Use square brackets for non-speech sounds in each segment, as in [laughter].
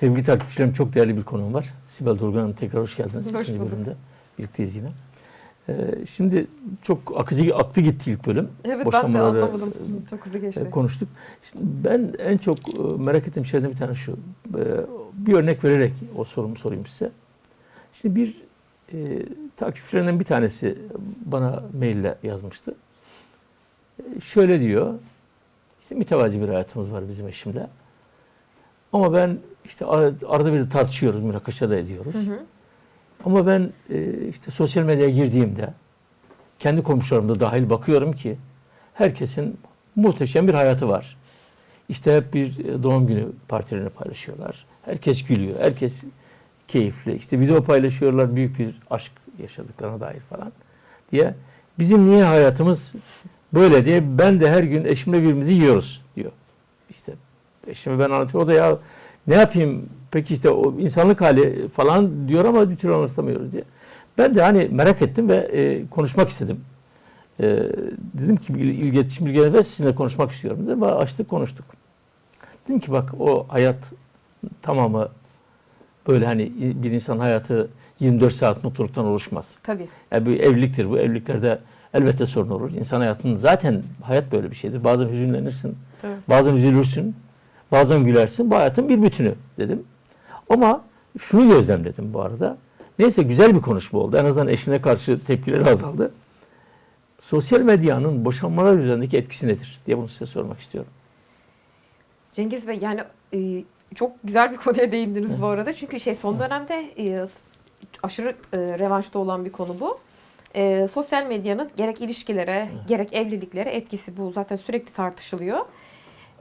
Sevgili takipçilerim çok değerli bir konuğum var. Sibel Dorgan Hanım tekrar hoş geldiniz. Hoş İkinci bulduk. bölümde birlikteyiz yine. Ee, şimdi çok akıcı aktı gitti ilk bölüm. Evet ben de anlamadım. Çok hızlı geçti. e, konuştuk. Şimdi ben en çok e, merak ettiğim şeylerden bir tane şu. E, Bir örnek vererek o sorumu sorayım size. Şimdi bir e, takipçilerinden bir tanesi bana maille yazmıştı. E, Şöyle diyor. İşte mütevazi bir hayatımız var bizim eşimle. Ama ben işte ar- arada bir tartışıyoruz, münakaşa da ediyoruz. Hı hı. Ama ben e, işte sosyal medyaya girdiğimde kendi komşularımda dahil bakıyorum ki herkesin muhteşem bir hayatı var. İşte hep bir e, doğum günü partilerini paylaşıyorlar. Herkes gülüyor. Herkes keyifli. İşte video paylaşıyorlar. Büyük bir aşk yaşadıklarına dair falan diye. Bizim niye hayatımız böyle diye ben de her gün eşimle birbirimizi yiyoruz diyor. İşte eşime ben anlatıyorum. O da ya ne yapayım peki işte o insanlık hali falan diyor ama bir türlü anlatamıyoruz diye. Ben de hani merak ettim ve e, konuşmak istedim. E, dedim ki il- iletişim bilgileri ve sizinle konuşmak istiyorum dedim. Açtık konuştuk. Dedim ki bak o hayat tamamı böyle hani bir insan hayatı 24 saat mutluluktan oluşmaz. Tabii. Yani bu evliliktir. Bu evliliklerde elbette sorun olur. İnsan hayatının zaten hayat böyle bir şeydir. Bazen hüzünlenirsin, Tabii. bazen üzülürsün, bazen gülersin. Bu hayatın bir bütünü dedim. Ama şunu gözlemledim bu arada. Neyse güzel bir konuşma oldu. En azından eşine karşı tepkileri azaldı. Sosyal medyanın boşanmalar üzerindeki etkisi nedir diye bunu size sormak istiyorum. Cengiz Bey yani e, çok güzel bir konuya değindiniz bu arada. Çünkü şey son dönemde e, aşırı e, revanşta olan bir konu bu. E, sosyal medyanın gerek ilişkilere gerek evliliklere etkisi bu zaten sürekli tartışılıyor.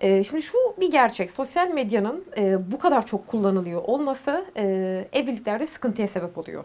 E, şimdi şu bir gerçek. Sosyal medyanın e, bu kadar çok kullanılıyor olması e, evliliklerde sıkıntıya sebep oluyor.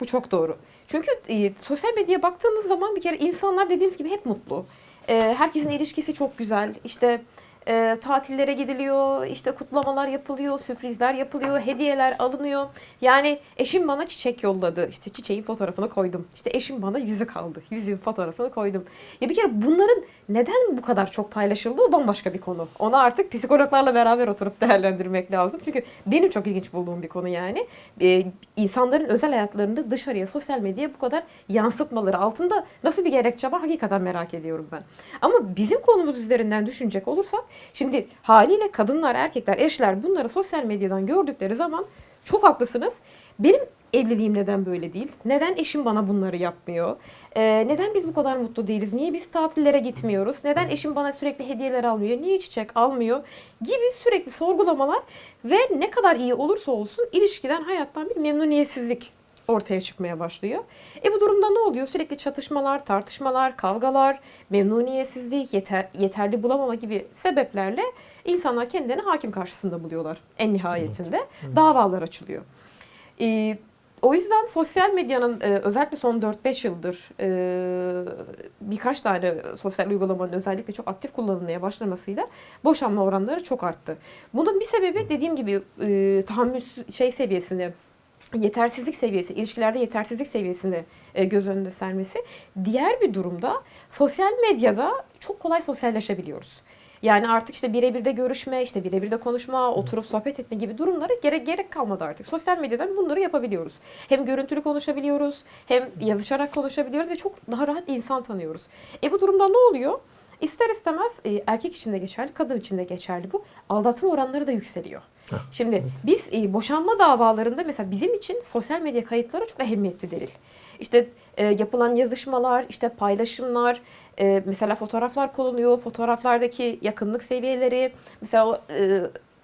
Bu çok doğru. Çünkü e, sosyal medyaya baktığımız zaman bir kere insanlar dediğimiz gibi hep mutlu. Herkesin ilişkisi çok güzel. İşte e, tatillere gidiliyor, işte kutlamalar yapılıyor, sürprizler yapılıyor, hediyeler alınıyor. Yani eşim bana çiçek yolladı. İşte çiçeğin fotoğrafını koydum. İşte eşim bana yüzük aldı. Yüzüğün fotoğrafını koydum. Ya bir kere bunların neden bu kadar çok paylaşıldığı bambaşka bir konu. Onu artık psikologlarla beraber oturup değerlendirmek lazım. Çünkü benim çok ilginç bulduğum bir konu yani. Ee, insanların özel hayatlarını dışarıya, sosyal medyaya bu kadar yansıtmaları altında nasıl bir gerekçe var hakikaten merak ediyorum ben. Ama bizim konumuz üzerinden düşünecek olursak şimdi haliyle kadınlar, erkekler, eşler bunları sosyal medyadan gördükleri zaman çok haklısınız. Benim evliliğim neden böyle değil? Neden eşim bana bunları yapmıyor? Ee, neden biz bu kadar mutlu değiliz? Niye biz tatillere gitmiyoruz? Neden eşim bana sürekli hediyeler almıyor? Niye çiçek almıyor? Gibi sürekli sorgulamalar ve ne kadar iyi olursa olsun ilişkiden, hayattan bir memnuniyetsizlik ortaya çıkmaya başlıyor. E bu durumda ne oluyor? Sürekli çatışmalar, tartışmalar, kavgalar, memnuniyetsizlik, yeter, yeterli bulamama gibi sebeplerle insanlar kendilerini hakim karşısında buluyorlar en nihayetinde. Davalar açılıyor. E, o yüzden sosyal medyanın e, özellikle son 4-5 yıldır e, birkaç tane sosyal uygulamanın özellikle çok aktif kullanılmaya başlamasıyla boşanma oranları çok arttı. Bunun bir sebebi dediğim gibi e, tahammül şey seviyesini yetersizlik seviyesi, ilişkilerde yetersizlik seviyesini e, göz önünde sermesi. Diğer bir durumda sosyal medyada çok kolay sosyalleşebiliyoruz. Yani artık işte birebir de görüşme, işte birebir de konuşma, oturup sohbet etme gibi durumlara gerek gerek kalmadı artık. Sosyal medyadan bunları yapabiliyoruz. Hem görüntülü konuşabiliyoruz, hem yazışarak konuşabiliyoruz ve çok daha rahat insan tanıyoruz. E bu durumda ne oluyor? İster istemez e, erkek için de geçerli, kadın için de geçerli bu. Aldatma oranları da yükseliyor. Şimdi biz e, boşanma davalarında mesela bizim için sosyal medya kayıtları çok ehemmiyetli delil. İşte e, yapılan yazışmalar, işte paylaşımlar, e, mesela fotoğraflar konuluyor, fotoğraflardaki yakınlık seviyeleri, mesela o e,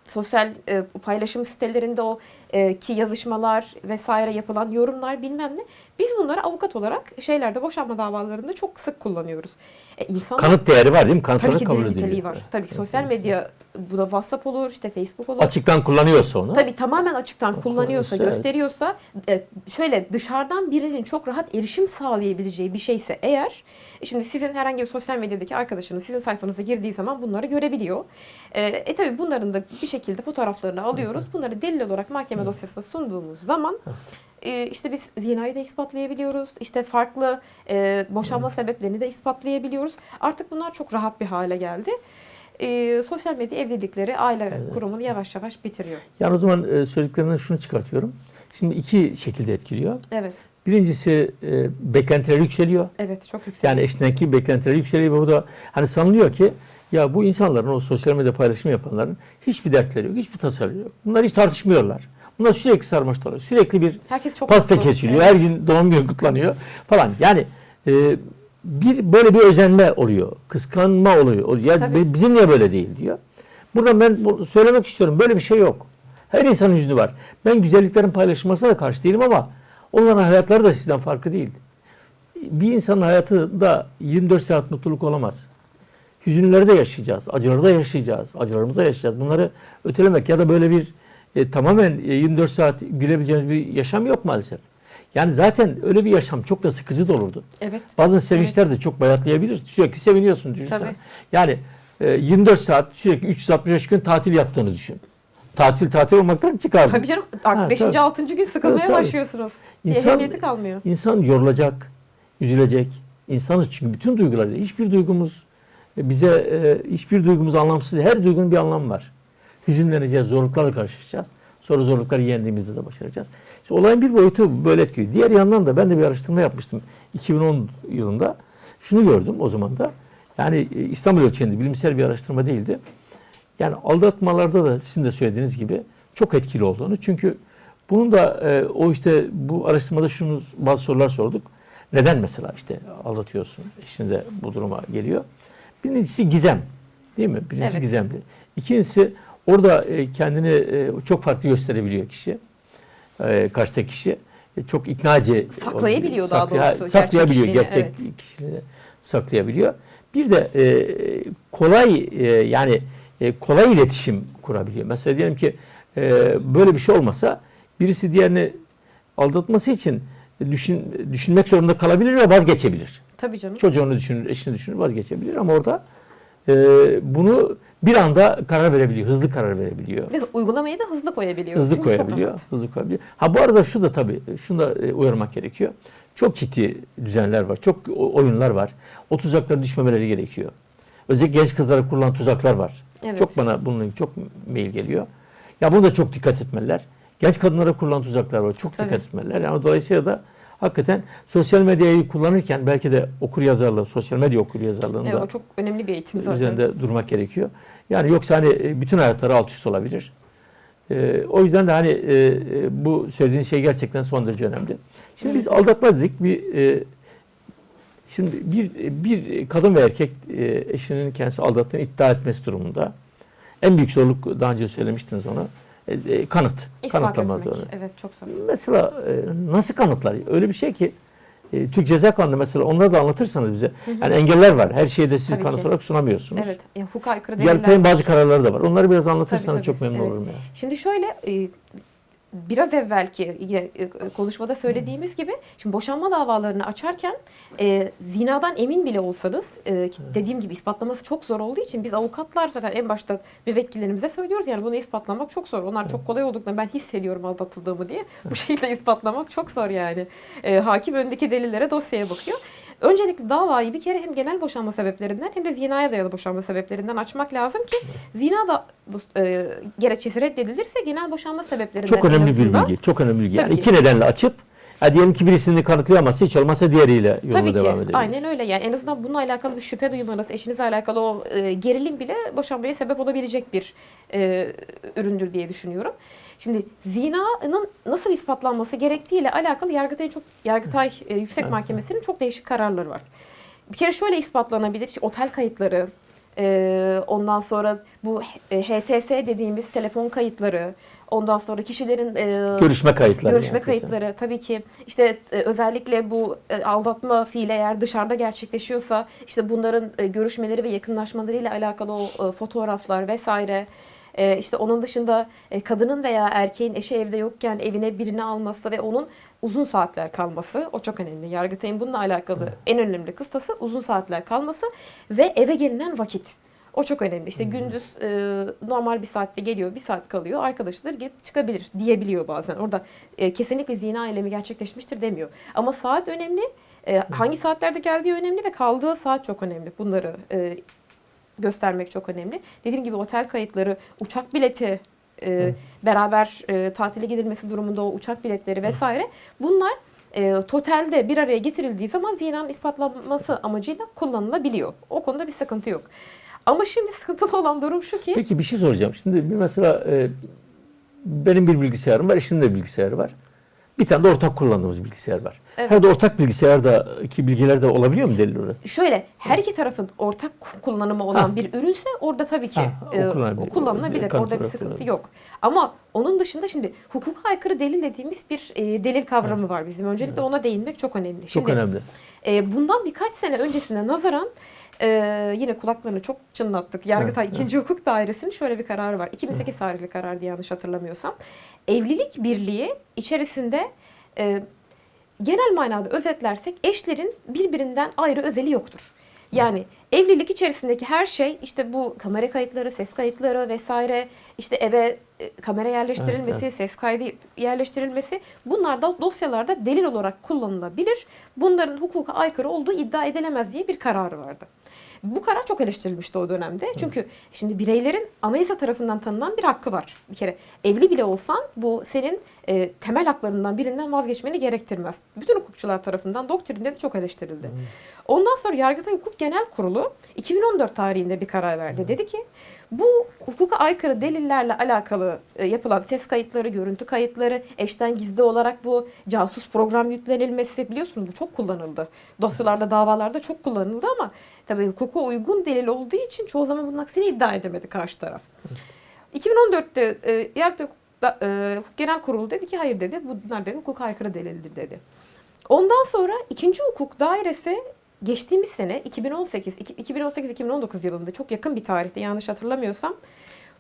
sosyal e, paylaşım sitelerinde o e, ki yazışmalar vesaire yapılan yorumlar bilmem ne. Biz bunları avukat olarak şeylerde boşanma davalarında çok sık kullanıyoruz. E, insanlar Kanıt değeri var değil mi? tabii Kanıtları ki kabul niteliği var. Tabii ki sosyal medya bu da WhatsApp olur, işte Facebook olur. Açıktan kullanıyorsa onu. Tabii tamamen açıktan kullanıyorsa, evet. gösteriyorsa, e, şöyle dışarıdan birinin çok rahat erişim sağlayabileceği bir şeyse eğer, e, şimdi sizin herhangi bir sosyal medyadaki arkadaşınız sizin sayfanıza girdiği zaman bunları görebiliyor. E, e tabii bunların da bir şekilde fotoğraflarını alıyoruz. Bunları delil olarak mahkeme dosyasına sunduğumuz zaman e, işte biz zinayı da ispatlayabiliyoruz. İşte farklı e, boşanma sebeplerini de ispatlayabiliyoruz. Artık bunlar çok rahat bir hale geldi. e, sosyal medya evlilikleri, aile Evet. kurumunu yavaş yavaş bitiriyor. Yani o zaman e, söylediklerinden şunu çıkartıyorum. Şimdi iki şekilde etkiliyor. Evet, Birincisi e, beklentiler yükseliyor. evet çok yüksek. Yani eşindeki beklentiler yükseliyor ve bu da hani sanılıyor ki ya bu insanların o sosyal medya paylaşım yapanların hiçbir dertleri yok, hiçbir tasarı yok. Bunlar hiç tartışmıyorlar. Bunlar sürekli sarmaştılar. Sürekli bir Herkes çok pasta mutlu. kesiliyor. Evet. Her gün doğum günü kutlanıyor falan. Yani e, bir böyle bir özenme oluyor. Kıskanma oluyor. Ya Tabii. bizim niye böyle değil diyor. Buradan ben söylemek istiyorum. Böyle bir şey yok. Her insanın yüzünü var. Ben güzelliklerin paylaşılmasına da karşı değilim ama onların hayatları da sizden farklı değil. Bir insanın hayatında 24 saat mutluluk olamaz. Hüzünleri de yaşayacağız, acıları da yaşayacağız, acılarımızı da yaşayacağız. Bunları ötelemek ya da böyle bir e, tamamen e, 24 saat gülebileceğimiz bir yaşam yok maalesef. Yani zaten öyle bir yaşam çok da sıkıcı da olurdu. Evet. Bazen sevinçler de çok bayatlayabilir. Sürekli seviniyorsun düşünsene. Tabii. Yani e, 24 saat sürekli 365 gün tatil yaptığını düşün. Tatil tatil olmaktan çıkar. Tabii canım artık Ha, 5. tabii. 6. gün sıkılmaya Evet, tabii. başlıyorsunuz. İnsan- Ehemmiyeti kalmıyor. İnsan yorulacak, üzülecek. İnsanız çünkü bütün duygularıyla. Hiçbir duygumuz bize e, hiçbir duygumuz anlamsız. Her duygunun bir anlamı var. Hüzünleneceğiz, zorluklarla karşılaşacağız. Sonra zorlukları yendiğimizde de başaracağız. İşte olayın bir boyutu böyle etkiliyor. Diğer yandan da ben de bir araştırma yapmıştım 2010 yılında. Şunu gördüm o zaman da. Yani e, İstanbul ölçeğinde bilimsel bir araştırma değildi. Yani aldatmalarda da sizin de söylediğiniz gibi çok etkili olduğunu. Çünkü bunun da e, o işte bu araştırmada şunu bazı sorular sorduk. Neden mesela işte aldatıyorsun? Eşin de bu duruma geliyor. Birincisi gizem. Değil mi? Birincisi Evet. gizemli. İkincisi orada e, kendini e, çok farklı gösterebiliyor kişi. E, karşıdaki kişi. Çok iknacı. Saklayabiliyor daha Saklaya- doğrusu, gerçek Saklayabiliyor. kişiliğini, Gerçek evet. kişiliğini saklayabiliyor. Bir de kolay yani kolay iletişim kurabiliyor. Mesela diyelim ki böyle bir şey olmasa birisi diğerini aldatması için düşün, düşünmek zorunda kalabilir ve vazgeçebilir. Tabii canım. Çocuğunu düşünür, eşini düşünür, vazgeçebilir ama orada e, bunu bir anda karar verebiliyor, hızlı karar verebiliyor. Ve uygulamayı da hızlı koyabiliyor. Hızlı Çünkü koyabiliyor, hızlı koyabiliyor. Ha bu arada şu da tabii, şunu da e, uyarmak gerekiyor. Çok ciddi düzenler var, çok oyunlar var. O tuzaklara düşmemeleri gerekiyor. Özellikle genç kızlara kurulan tuzaklar var. Evet. Çok bana bunun çok mail geliyor. Ya buna da çok dikkat etmeliler. Genç kadınlara kurulan tuzaklar var. Çok Tabii. dikkat etmeliler. Yani dolayısıyla da hakikaten sosyal medyayı kullanırken belki de okur yazarlığı, sosyal medya okur yazarlığında Evet, o çok önemli bir eğitim zaten. üzerinde durmak gerekiyor. Yani yoksa hani e, bütün hayatları alt üst olabilir. Ee, o yüzden de hani e, e, bu söylediğin şey gerçekten son derece önemli. Şimdi biz aldatma dedik. Bir e, şimdi bir bir kadın ve erkek e, eşinin kendisi aldattığını iddia etmesi durumunda en büyük zorluk daha önce söylemiştiniz ona. E, e, kanıt. İspat etmek. zorunda. Evet çok zor. Mesela e, nasıl kanıtlar? Öyle bir şey ki e, Türk Ceza Kanunu'nda mesela onları da anlatırsanız bize. Yani engeller var. Her şeyi de siz Tabii kanıt ki. olarak sunamıyorsunuz. Evet. Ya, hukuka aykırı Yargıtay'ın deliller. bazı kararları da var. Onları biraz anlatırsanız Tabii, tabii. çok memnun Evet. olurum ya. Şimdi şöyle e, biraz evvelki e, konuşmada söylediğimiz gibi şimdi boşanma davalarını açarken e, zinadan emin bile olsanız e, dediğim gibi ispatlaması çok zor olduğu için biz avukatlar zaten en başta müvekkillerimize söylüyoruz yani bunu ispatlamak çok zor. Onlar çok kolay olduklarını ben hissediyorum aldatıldığımı diye. Bu şekilde ispatlamak çok zor yani. E, hakim öndeki delillere dosyaya bakıyor. Öncelikle davayı bir kere hem genel boşanma sebeplerinden hem de zinaya dayalı boşanma sebeplerinden açmak lazım ki zina da e, gerekçesi reddedilirse genel boşanma sebeplerinden Çok önemli bir bilgi. Çok önemli bilgi. Yani iki nedenle açıp ha diyelim ki birisini kanıtlayamazsa hiç olmazsa diğeriyle yoluna Tabii ki. devam edebilir. Aynen öyle. Yani en azından bununla alakalı bir şüphe duymanız, eşinizle alakalı o e, gerilim bile boşanmaya sebep olabilecek bir e, üründür diye düşünüyorum. Şimdi zinanın nasıl ispatlanması gerektiğiyle alakalı Yargıtay'ın çok Yargıtay e, Yüksek Evet. Mahkemesi'nin çok değişik kararları var. Bir kere şöyle ispatlanabilir. işte otel kayıtları, e, ondan sonra bu e, HTS dediğimiz telefon kayıtları, ondan sonra kişilerin e, Görüşme kayıtları. Görüşme yani kayıtları tabii ki işte e, özellikle bu e, aldatma fiili eğer dışarıda gerçekleşiyorsa işte bunların e, görüşmeleri ve yakınlaşmalarıyla alakalı o e, fotoğraflar vesaire e, işte onun dışında e, kadının veya erkeğin eşi evde yokken evine birini alması ve onun uzun saatler kalması o çok önemli. Yargıtay'ın bununla alakalı en önemli kıstası uzun saatler kalması ve eve gelinen vakit. O çok önemli. İşte gündüz e, normal bir saatte geliyor, bir saat kalıyor. Arkadaşları girip çıkabilir diyebiliyor bazen. Orada e, kesinlikle zina eylemi gerçekleşmiştir demiyor. Ama saat önemli. E, hangi saatlerde geldiği önemli ve kaldığı saat çok önemli. Bunları e, göstermek çok önemli. Dediğim gibi otel kayıtları, uçak bileti, e, beraber e, tatile gidilmesi durumunda o uçak biletleri vesaire bunlar e, totalde bir araya getirildiği zaman zinanın ispatlanması amacıyla kullanılabiliyor. O konuda bir sıkıntı yok. Ama şimdi sıkıntılı olan durum şu ki Peki bir şey soracağım. Şimdi bir mesela e, benim bir bilgisayarım var, eşimin de bilgisayarı var. Bir tane de ortak kullandığımız bilgisayar var. Evet. Her de ortak bilgisayardaki bilgiler de olabiliyor mu delil olarak? şöyle her iki tarafın ortak kullanımı olan Ha. bir ürünse orada tabii ki Ha, o e, kullanılabilir. o kullanılabilir. Kanıt Orada bir sıkıntı yok. Ama onun dışında şimdi hukuka aykırı delil dediğimiz bir e, delil kavramı var bizim. Öncelikle ona değinmek çok önemli. Çok Şimdi, önemli. E, bundan birkaç sene öncesine nazaran e, yine kulaklarını çok çınlattık. Yargıtay Evet, 2. Hukuk Dairesi'nin şöyle bir kararı var. 2008 tarihli karardı yanlış hatırlamıyorsam. Evlilik birliği içerisinde e, genel manada özetlersek eşlerin birbirinden ayrı özeli yoktur. Yani evlilik içerisindeki her şey işte bu kamera kayıtları, ses kayıtları vesaire işte eve e, kamera yerleştirilmesi, Evet, ses kaydı yerleştirilmesi bunlar da dosyalarda delil olarak kullanılabilir. Bunların hukuka aykırı olduğu iddia edilemez diye bir kararı vardı. Bu karar çok eleştirilmişti o dönemde. Çünkü şimdi bireylerin anayasa tarafından tanınan bir hakkı var. Bir kere evli bile olsan bu senin e, temel haklarından birinden vazgeçmeni gerektirmez. Bütün hukukçular tarafından doktrinde de çok eleştirildi. Ondan sonra Yargıtay Hukuk Genel Kurulu 2014 tarihinde bir karar verdi. Dedi ki bu hukuka aykırı delillerle alakalı e, yapılan ses kayıtları, görüntü kayıtları, eşten gizli olarak bu casus program yüklenilmesi biliyorsunuz bu çok kullanıldı. Dosyalarda, davalarda çok kullanıldı ama tabii hukuka uygun delil olduğu için çoğu zaman bunun aksini iddia edemedi karşı taraf. 2014'te e, Yargıtay da- e, Genel Kurulu dedi ki hayır dedi bunlar dedi hukuka aykırı delildir dedi. Ondan sonra ikinci hukuk dairesi geçtiğimiz sene 2018 iki- 2018-2019 yılında çok yakın bir tarihte yanlış hatırlamıyorsam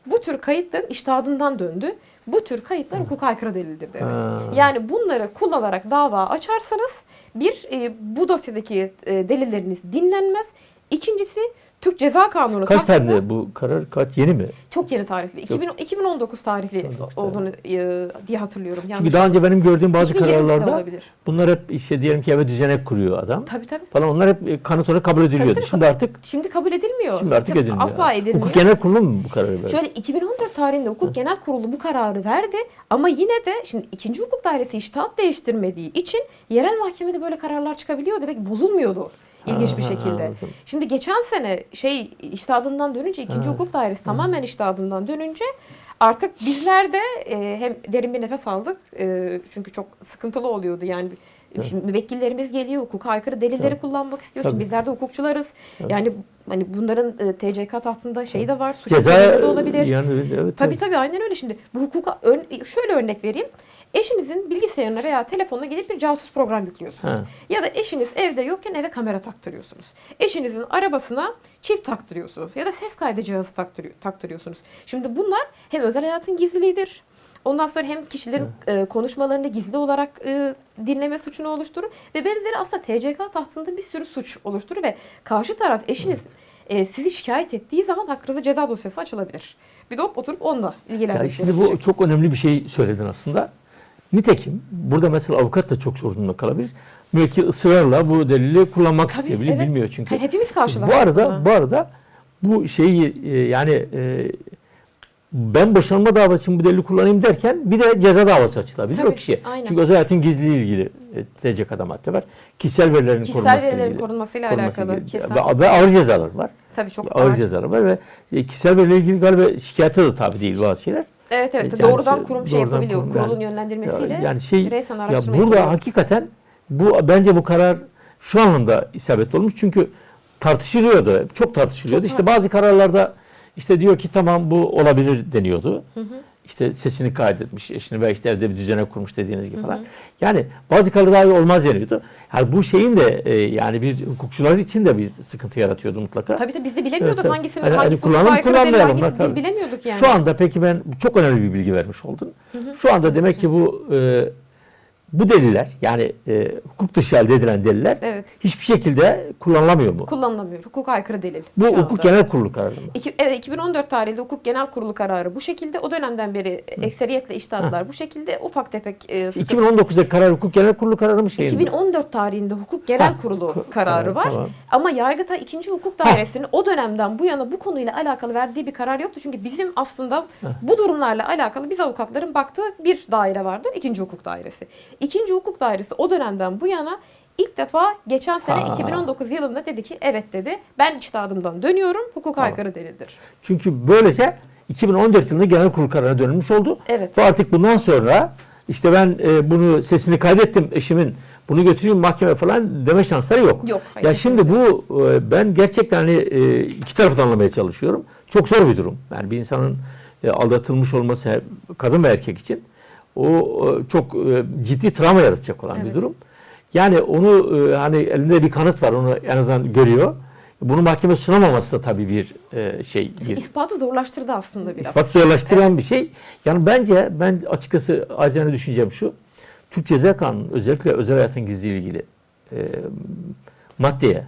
bu tür kayıtların iştihadından döndü. Bu tür kayıtlar hukuka aykırı delildir dedi. Ha. Yani bunları kullanarak dava açarsanız bir e, bu dosyadaki e, delilleriniz dinlenmez. İkincisi Türk Ceza Kanunu Kaç tane bu karar? Kaç yeni mi? çok yeni tarihli. 2000 2019 tarihli 2019 olduğunu e, diye hatırlıyorum. Çünkü daha önce benim gördüğüm bazı 2020'de de kararlarda bunlar hep işte diyelim ki eve düzenek kuruyor adam Tabii tabii. falan onlar hep e, kanıt olarak kabul ediliyordu. tabii. Şimdi artık Şimdi kabul edilmiyor. şimdi artık Tabii, edilmiyor. Asla edilmiyor. Hukuk Genel Kurulu mu bu kararı verdi? Şöyle 2014 tarihinde Hukuk Genel Kurulu bu kararı verdi ama yine de şimdi ikinci hukuk dairesi iştahat değiştirmediği için yerel mahkemede böyle kararlar çıkabiliyordu ve bozulmuyordu ilginç bir şekilde. anladım. Şimdi geçen sene şey iştahından dönünce ikinci Evet. hukuk dairesi tamamen iştahından dönünce artık bizler de e, hem derin bir nefes aldık e, çünkü çok sıkıntılı oluyordu yani Şimdi müvekkillerimiz geliyor, hukuka aykırı delilleri Tabii. kullanmak istiyor. Tabii. Şimdi bizler de hukukçularız. Tabii. Yani hani bunların e, TCK tahtında şeyi de var, suç Ceza de olabilir. yani evet. Tabii evet. tabii aynen öyle şimdi. Bu hukuka ön- şöyle örnek vereyim. Eşinizin bilgisayarına veya telefonuna gidip bir casus program yüklüyorsunuz. Ha. Ya da eşiniz evde yokken eve kamera taktırıyorsunuz. Eşinizin arabasına çip taktırıyorsunuz ya da ses kaydı cihazı taktırıyor, taktırıyorsunuz. Şimdi bunlar hem özel hayatın gizliliğidir. Ondan sonra hem kişilerin e, konuşmalarını gizli olarak e, dinleme suçunu oluşturur ve benzeri aslında TCK tahtında bir sürü suç oluşturur ve karşı taraf eşiniz e, sizi şikayet ettiği zaman hakkınızda ceza dosyası açılabilir. Bir de hop oturup onunla ilgilenmek şimdi bu çok önemli bir şey söyledin aslında. Nitekim burada mesela avukat da çok zor durumda kalabilir. Müvekkil ısrarla bu delili kullanmak Tabii, isteyebilir, evet. bilmiyor çünkü. Hayır, hepimiz karşılaştık. Bu arada buna. bu arada bu şeyi e, yani e, ben boşanma davası için bu delili kullanayım derken bir de ceza davası açılabilir Tabii, o kişiye. aynen. Çünkü özel hayatın gizliliği ilgili e, TCK'da madde var. Kişisel verilerin Kişisel korunması verilerin ilgili. korunmasıyla korunması alakalı kesin. Ve, ve ağır cezalar var. Tabii çok ağır ağır. cezalar var ve e, kişisel verilerle ilgili galiba şikayete de tabi değil bazı şeyler. Evet evet Yani doğrudan kurum şey doğrudan yapabiliyor. kurum Kurulun yani. yönlendirmesiyle Ya- yani şey bireysel ya burada yapılıyor. hakikaten bu bence bu karar şu anlamda isabetli olmuş çünkü tartışılıyordu. Çok tartışılıyordu. Çok işte bazı kararlarda işte diyor ki tamam bu olabilir deniyordu. Hı hı. İşte sesini kaydetmiş eşini ve işte evde bir düzene kurmuş dediğiniz gibi falan. Yani bazı kararlar olmaz deniyordu. Yani bu şeyin de e, yani bir hukukçular için de bir sıkıntı yaratıyordu mutlaka. Tabii tabii biz de bilemiyorduk Evet, hangisini Hani- hani hangisi kullanalım, kullanmayalım hangisi değil bilemiyorduk yani. Şu anda peki ben çok önemli bir bilgi vermiş oldun. Şu anda demek ki bu e, bu deliller yani e, hukuk dışı elde edilen deliller Evet. hiçbir şekilde kullanılamıyor mu? Kullanılamıyor. Hukuka aykırı delil. Bu şu hukuk anda. genel kurulu kararı mı? İki- evet 2014 tarihli hukuk genel kurulu kararı bu şekilde. O dönemden beri ekseriyetle iştahatlar bu şekilde. Ufak tefek e, sıkıntı- 2019'daki karar hukuk genel kurulu kararı mı şeyin mi? 2014 tarihinde hukuk genel Ha, kurulu ku- kararı var. tamam. Ama Yargıtay 2. Hukuk Dairesi'nin o dönemden bu yana bu konuyla alakalı verdiği bir karar yoktu. Çünkü bizim aslında bu durumlarla alakalı biz avukatların baktığı bir daire vardır. 2. Hukuk Dairesi. 2. Hukuk Dairesi o dönemden bu yana ilk defa geçen sene Ha. 2019 yılında dedi ki evet dedi. Ben içtihadımdan dönüyorum. Hukuk Tamam. aykırı delildir. Çünkü böylece 2014 yılında genel kurul kararına dönülmüş oldu. Evet. Ve artık bundan sonra işte ben e, bunu sesini kaydettim eşimin bunu götüreyim mahkeme falan deme şansları yok. Yok, hayır, ya şimdi bu e, ben gerçekten hani e, iki tarafı anlamaya çalışıyorum. Çok zor bir durum. Yani bir insanın e, aldatılmış olması kadın ve erkek için o e, çok e, ciddi travma yaratacak olan bir Evet. durum. Yani onu e, hani elinde bir kanıt var onu en azından görüyor. Bunu mahkeme sunamaması da tabii bir şey. Bir, İspatı zorlaştırdı aslında biraz. İspat zorlaştıran bir şey. Yani bence ben açıkçası acizane düşüncem şu. Türk Ceza Kanunu özellikle özel hayatın gizliliği ilgili e, maddeye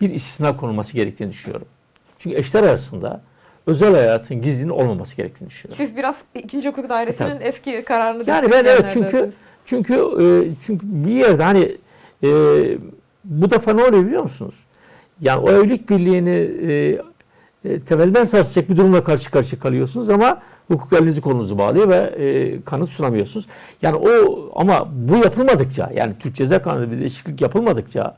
bir istisna konulması gerektiğini düşünüyorum. Çünkü eşler arasında özel hayatın gizliliğinin olmaması gerektiğini düşünüyorum. Siz biraz 2. Hukuk Dairesi'nin Tabii. eski kararını Yani ben evet çünkü çünkü e, çünkü bir yerde hani e, bu defa ne oluyor biliyor musunuz? Yani o evlilik birliğini e, e, temelden sarsacak bir durumla karşı karşıya kalıyorsunuz ama hukuk elinizi kolunuzu bağlıyor ve e, kanıt sunamıyorsunuz. Yani o ama bu yapılmadıkça yani Türk Ceza Kanunu'nda bir değişiklik yapılmadıkça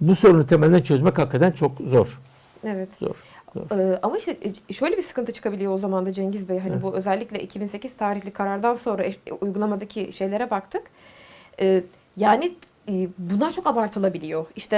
bu sorunu temelden çözmek hakikaten çok zor. Evet. Zor. Ee, ama işte e, şöyle bir sıkıntı çıkabiliyor o zaman da Cengiz Bey. Hani bu özellikle 2008 tarihli karardan sonra eş- uygulamadaki şeylere baktık. Ee, yani e, bunlar çok abartılabiliyor. İşte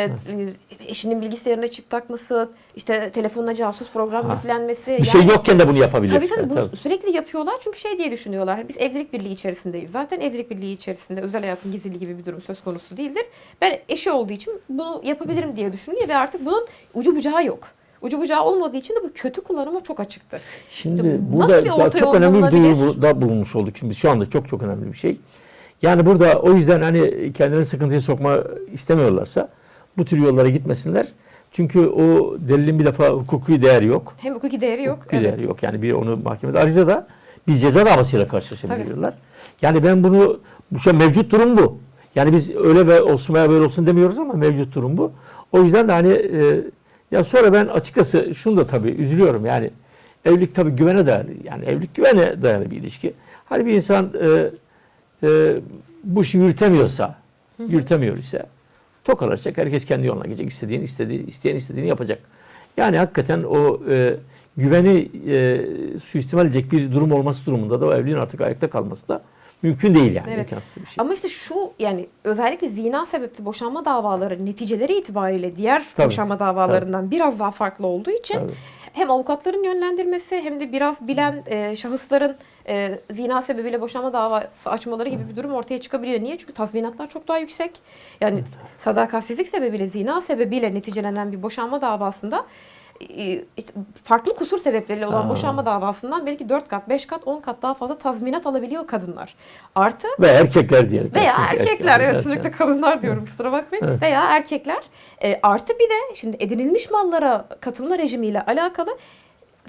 e, eşinin bilgisayarına çip takması, işte telefonuna casus program Ha. yüklenmesi. Bir şey yani- yokken de bunu yapabilir. Tabii tabii bunu Tabii. sürekli yapıyorlar çünkü şey diye düşünüyorlar. Biz evlilik birliği içerisindeyiz. Zaten evlilik birliği içerisinde özel hayatın gizliliği gibi bir durum söz konusu değildir. Ben eşi olduğu için bunu yapabilirim diye düşünüyor ve artık bunun ucu bucağı yok. Ucu bucağı olmadığı için de bu kötü kullanıma çok açıktı. Şimdi İşte burada nasıl bir ya orta çok önemli bir duyuruda bulunmuş olduk. Şimdi şu anda çok çok önemli bir şey. Yani burada o yüzden hani kendilerini sıkıntıya sokma istemiyorlarsa bu tür yollara gitmesinler. Çünkü o delilin bir defa hukuki değeri yok. Hem hukuki değeri yok. Hukuki evet. değeri yok. Yani bir onu mahkemede ayrıca da bir ceza davasıyla karşılaşabiliyorlar. Yani ben bunu bu şu mevcut durum bu. Yani biz öyle ve olsun veya böyle olsun demiyoruz ama mevcut durum bu. O yüzden de hani e, ya sonra ben açıkçası şunu da tabii üzülüyorum yani evlilik tabii güvene dayalı yani evlilik güvene dayalı bir ilişki. Hani bir insan e, e, bu işi yürütemiyorsa, yürütemiyor ise tokalaşacak. Herkes kendi yoluna gidecek. istediğini istediği, isteyen istediğini yapacak. Yani hakikaten o e, güveni e, suistimal edecek bir durum olması durumunda da o evliliğin artık ayakta kalması da mümkün değil yani. Evet. imkansız bir şey. Ama işte şu yani özellikle zina sebepli boşanma davaları neticeleri itibariyle diğer Tabii, boşanma davalarından biraz daha farklı olduğu için Tabii. Hem avukatların yönlendirmesi hem de biraz bilen e, şahısların e, zina sebebiyle boşanma davası açmaları gibi bir durum ortaya çıkabiliyor. Niye? Çünkü tazminatlar çok daha yüksek. Yani sadakatsizlik sebebiyle, zina sebebiyle neticelenen bir boşanma davasında farklı kusur sebepleriyle olan Aa. boşanma davasından belki 4 kat, 5 kat, 10 kat daha fazla tazminat alabiliyor kadınlar. Artı Ve erkekler diyelim. veya Çünkü erkekler evet erkekler- sürekli kadınlar diyorum kusura bakmayın. Evet. Veya erkekler e, artı bir de şimdi edinilmiş mallara katılma rejimiyle alakalı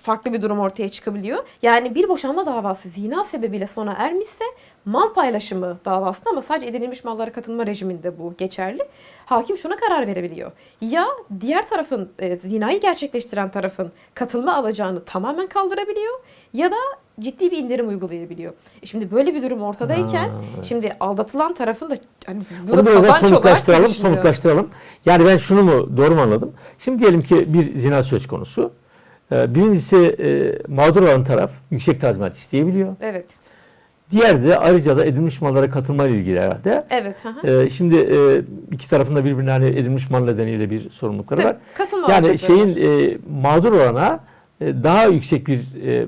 farklı bir durum ortaya çıkabiliyor. Yani bir boşanma davası zina sebebiyle sona ermişse mal paylaşımı davasında ama sadece edinilmiş mallara katılma rejiminde bu geçerli. Hakim şuna karar verebiliyor. Ya diğer tarafın e, zinayı gerçekleştiren tarafın katılma alacağını tamamen kaldırabiliyor ya da ciddi bir indirim uygulayabiliyor. E Şimdi böyle bir durum ortadayken Ha, evet. şimdi aldatılan tarafın da hani Bunu bunu biraz somutlaştıralım, somutlaştıralım. Yani ben şunu mu doğru mu anladım? Şimdi diyelim ki bir zina söz konusu. Ee, Birincisi e, mağdur olan taraf yüksek tazminat isteyebiliyor. Evet. Diğer de ayrıca da edilmiş mallara katılma ile ilgili herhalde. Evet. hı. Ee, şimdi e, iki tarafında birbirine hani edilmiş mal nedeniyle bir sorumlulukları var. Katılma Yani şeyin var. e, mağdur olana e, daha yüksek bir e,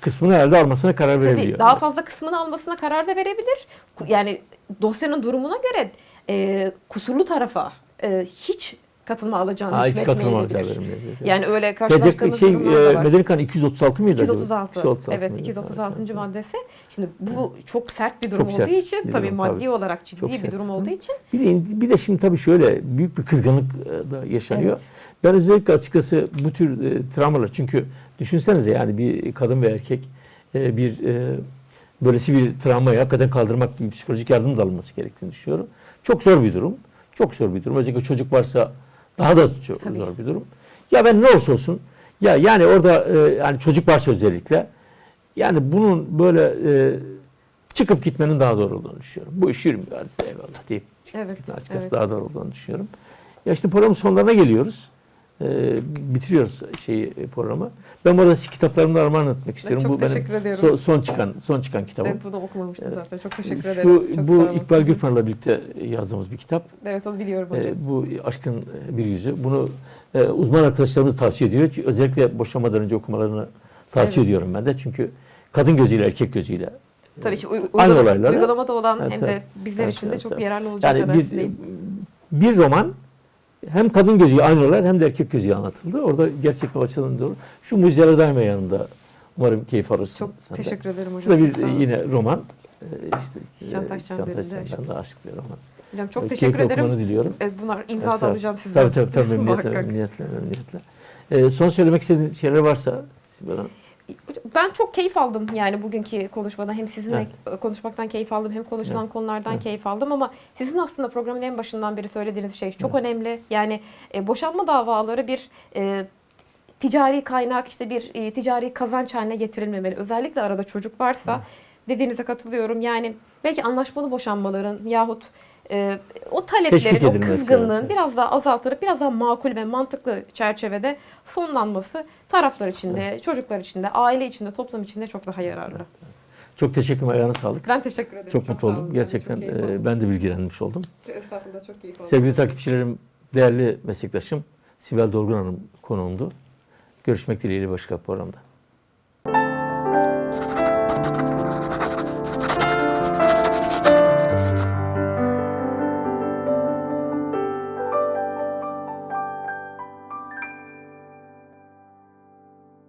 kısmını elde almasına karar verebiliyor. Tabii daha fazla kısmını almasına karar da verebilir. Yani dosyanın durumuna göre e, kusurlu tarafa e, hiç katılma alacağını Ha, hiç hükmetmeyebilir. katılma alacağı verilmeyebilir. Yani öyle karşılaştığımız şey, durumlar e, var. Medeni Kanun 236 mıydı? acaba? 236. 236 evet mıydı? 236. Evet, maddesi. Şimdi bu çok sert bir durum Çok olduğu sert için bir tabii durum, maddi tabii. olarak ciddi Çok bir sert. durum olduğu için Bir de, bir de şimdi tabii şöyle büyük bir kızgınlık e, da yaşanıyor. Evet. Ben özellikle açıkçası bu tür e, travmalar çünkü düşünsenize yani bir kadın ve erkek e, bir e, böylesi bir travmayı hakikaten kaldırmak bir psikolojik yardım da alınması gerektiğini düşünüyorum. Çok zor bir durum. Çok zor bir durum. Özellikle çocuk varsa daha da çok Tabii. zor bir durum. Ya ben ne olursa olsun ya yani orada e, yani çocuk varsa özellikle yani bunun böyle e, çıkıp gitmenin daha doğru olduğunu düşünüyorum. Bu iş yürümüyor hadi eyvallah deyip evet, gitme açıkçası evet. daha doğru olduğunu düşünüyorum. Ya işte programın sonlarına geliyoruz. Ee, bitiriyoruz şeyi e, programı. Ben bu arada kitaplarımı armağan etmek istiyorum. Çok bu benim teşekkür ediyorum. so- son çıkan son çıkan kitabım. Evet, bunu okumamıştım zaten. Çok teşekkür Şu ederim. Çok bu. İkbal Gürpınar'la birlikte yazdığımız bir kitap. Evet onu biliyorum hocam. Ee, bu aşkın bir yüzü. Bunu e, uzman arkadaşlarımız tavsiye ediyor. Özellikle boşanmadan önce okumalarını tavsiye Evet. ediyorum ben de. Çünkü kadın gözüyle erkek gözüyle Tabii ki uygulama- uygulamada olan Evet, hem de bizler Evet, için de evet, çok evet. yararlı olacak Yani bir, bir roman hem kadın gözüyle aynı olarak hem de erkek gözüyle anlatıldı. Orada gerçekten o açıdan doğru. Şu mucizeler daima yanında. Umarım keyif alırsın. Çok sen de. teşekkür ederim hocam. Şurada bir yine roman. Ee, işte, Şantaj e, Çemberi'nde Şantaj aşk. Çemberi'nde aşk bir roman. Hocam çok Ee, teşekkür keyifli ederim. diliyorum. Evet, bunlar imza da alacağım sizden. Tabii tabii tabii [laughs] memnuniyetle, memnuniyetle, memnuniyetle. Ee, son söylemek istediğin şeyler varsa Sibel Hanım. Ben çok keyif aldım yani bugünkü konuşmadan. Hem sizinle Evet. konuşmaktan keyif aldım hem konuşulan Evet. konulardan Evet. keyif aldım ama sizin aslında programın en başından beri söylediğiniz şey çok Evet. önemli. Yani e, boşanma davaları bir e, ticari kaynak işte bir e, ticari kazanç haline getirilmemeli. Özellikle arada çocuk varsa Evet. Dediğinize katılıyorum. Yani belki anlaşmalı boşanmaların yahut e, o taleplerin, o kızgınlığın evet. biraz daha azaltılıp biraz daha makul ve mantıklı çerçevede sonlanması taraflar içinde, çocuklar içinde, aile içinde, toplum içinde çok daha yararlı. Çok teşekkür ederim. Ayağına sağlık. Ben teşekkür ederim. Çok, mutlu sağ oldum. Gerçekten Çok e, ben de bilgilenmiş oldum. Estağfurullah çok keyif aldım. Sevgili takipçilerim, değerli meslektaşım Sibel Dolgun Hanım konuğumdu. Görüşmek dileğiyle başka programda.